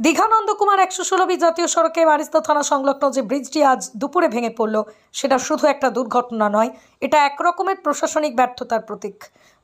দীঘা নন্দকুমার একশো ষোলোবি জাতীয় সড়কে বারিস্তা থানা সংলগ্ন যে ব্রিজটি আজ দুপুরে ভেঙে পড়ল, সেটা শুধু একটা দুর্ঘটনা নয়, এটা একরকমের প্রশাসনিক ব্যর্থতার প্রতীক।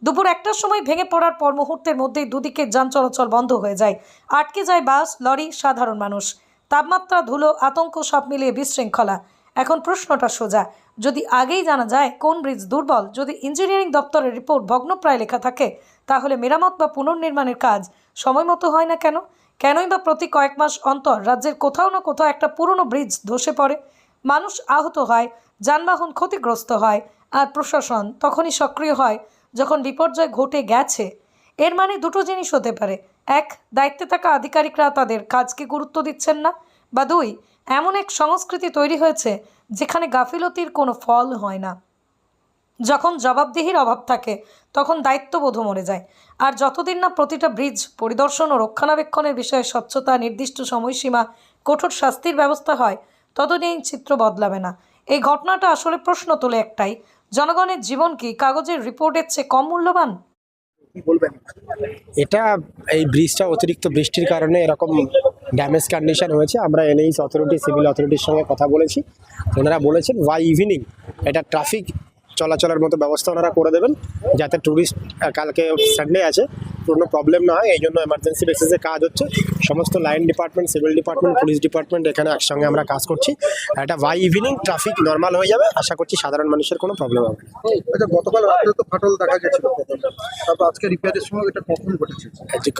দুপুর একটার সময় ভেঙে পড়ার পর মুহূর্তের মধ্যেই দুদিকে যান চলাচল বন্ধ হয়ে যায়। আটকে যায় বাস, লরি, সাধারণ মানুষ। তাপমাত্রা, ধুলো, আতঙ্ক সব মিলিয়ে বিশৃঙ্খলা। এখন প্রশ্নটা সোজা, যদি আগেই জানা যায় কোন ব্রিজ দুর্বল, যদি ইঞ্জিনিয়ারিং দপ্তরের রিপোর্ট ভগ্নপ্রায় লেখা থাকে, তাহলে মেরামত বা পুনর্নির্মাণের কাজ সময় মতো হয় না কেন? কেনই বা প্রতি কয়েক মাস অন্তর রাজ্যের কোথাও না কোথাও একটা পুরনো ব্রিজ ধসে পড়ে। মানুষ আহত হয়, যানবাহন ক্ষতিগ্রস্ত হয় আর প্রশাসন তখনই সক্রিয় হয় যখন বিপর্যয় ঘটে গেছে। এর মানে দুটো জিনিস হতে পারে। এক, দায়িত্বে থাকা আধিকারিকরা তাদের কাজকে গুরুত্ব দিচ্ছেন না। বা দুই, এমন এক সংস্কৃতি তৈরি হয়েছে যেখানে গাফিলতির কোনো ফল হয় না। যখন জবাবদিহির অভাব থাকে তখন দায়িত্ববোধ মরে যায়। আর যতদিন না প্রতিটা ব্রিজ পরিদর্শন ও রক্ষণাবেক্ষণের বিষয়ে স্বচ্ছতা নির্দিষ্ট সময়সীমা কঠোর শাস্তির ব্যবস্থা হয় ততদিন এই চিত্র বদলাবে না। এই ঘটনাটা আসলে প্রশ্ন তোলে একটাই জনগণের জীবন কি কাগজের রিপোর্টের চেয়ে কম মূল্যবান? এটা এই ব্রিজটা অতিরিক্ত বৃষ্টির কারণে এরকম ড্যামেজ কন্ডিশন হয়েছে। আমরা এনএইচ অথরিটি সিভিল অথরিটির সঙ্গে কথা বলেছি। ওনারা বলেছেন ওয়াই ইভিনিং এটা ট্রাফিক চলাচলের মতো ব্যবস্থা ওনারা করে দেবেন যাতে টুরিস্ট কালকে সানডে আছে। কোনো প্রবলেম না হয় এই জন্য এমার্জেন্সি বেসিসে কাজ হচ্ছে। সমস্ত line department civil department police department এখানে একসঙ্গে আমরা কাজ করছি। এটা ওয়াই ইভিনিং ট্রাফিক নর্মাল হয়ে যাবে আশা করছি সাধারণ মানুষের কোনো প্রবলেম হবে না। আচ্ছা গতকাল রাত্রে তো ফাটল দেখা গেছিল তারপর আজকে রিপেয়ারের সময় এটা কখন ঘটেছে?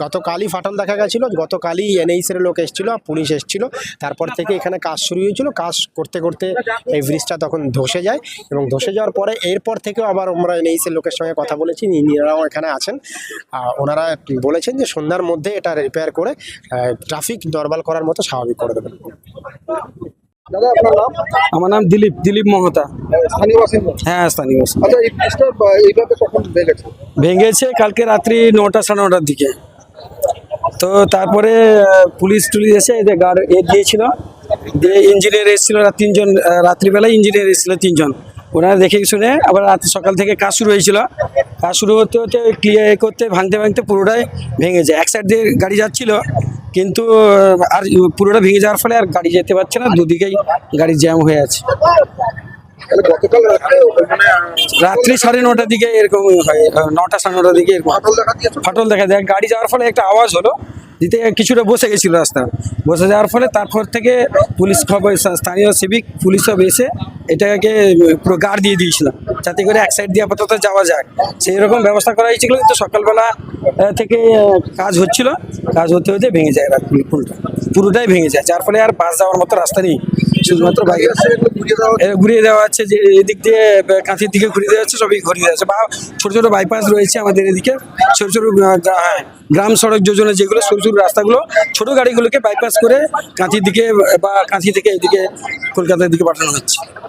গতকালই ফাটল দেখা গেছিল গতকালই এনএইসের লোক এসেছিল পুলিশ এসেছিল। তারপর থেকে এখানে কাজ শুরু হয়েছিল। কাজ করতে করতে এই ব্রিজটা তখন ধসে যায় এবং ধসে যাওয়ার পরে এরপর থেকেও আবার আমরা এনএইসের লোকের সঙ্গে কথা বলেছি। ইঞ্জিনিয়াররাও এখানে আছেন। আহ, ওনারা বলেছেন যে সন্ধ্যার মধ্যে এটা রিপেয়ার করে ট্রাফিক নর্মাল করার মতো স্বাভাবিক করে দেবেন। দাদা আপনার নাম? আমার নাম দিলীপ দিলীপ মহতা। হ্যাঁ স্থানীয় বাসিন্দা। আচ্ছা ভেঙেছে? ভেঙেছে কালকে রাত্রি নটা সাড়ে নটার দিকে। তো তারপরে পুলিশ টুলিশ এসে এদের গার্ড এ দিয়েছিল। দিয়ে ইঞ্জিনিয়ার এসেছিল তিনজন রাত্রিবেলায় ইঞ্জিনিয়ার এসেছিল তিনজন। ওনারা দেখে শুনে আবার রাত সকাল থেকে কাজ শুরু হয়েছিল। শুরু হতে হতে ক্লিয়ার এ করতে ভাঙতে ভাঙতে পুরোটাই ভেঙে যায়। এক সাইড দিয়ে গাড়ি যাচ্ছিল কিন্তু আর পুরোটা ভেঙে যাওয়ার ফলে আর গাড়ি যেতে পারছে না দুদিকেই গাড়ি জ্যাম হয়ে আছে। রাত্রে সাড়ে নটার দিকে এরকম নটা সাড়ে নটার দিকে এরকম ফাটল দেখা দিয়েছে? ফাটল দেখা যায় গাড়ি যাওয়ার ফলে একটা আওয়াজ হলো দিতে কিছুটা বসে গেছিল রাস্তা। বসে যাওয়ার ফলে তারপর থেকে পুলিশ খবর স্থানীয় সিভিক পুলিশ সব এসে এটাকে পুরো গার্ড দিয়ে দিয়েছিল যাতে করে এক সাইড দিয়ে আপাতত যাওয়া যায়। সেই রকম ব্যবস্থা করা হয়েছিল কিন্তু সকালবেলা থেকে কাজ হচ্ছিল। কাজ হতে হতে ভেঙে যায় পুরোটা। পুরোটাই ভেঙে যায়। যার ফলে আর বাস যাওয়ার মতো রাস্তা নেই। শুধুমাত্র বাইরে ঘুরিয়ে দেওয়া হচ্ছে। ঘুরিয়ে দেওয়া হচ্ছে যে এদিক দিয়ে কাঁথির দিকে ঘুরিয়ে দেওয়া হচ্ছে সবই ঘুরিয়ে দেওয়া হচ্ছে। বা ছোটো ছোটো বাইপাস রয়েছে আমাদের এদিকে। ছোটো ছোটো হ্যাঁ, গ্রাম সড়ক যোজনা যেগুলো সরু সরু রাস্তাগুলো ছোট গাড়িগুলোকে বাইপাস করে কাঁথির দিকে বা কাঁথি থেকে এদিকে কলকাতার দিকে পাঠানো হচ্ছে।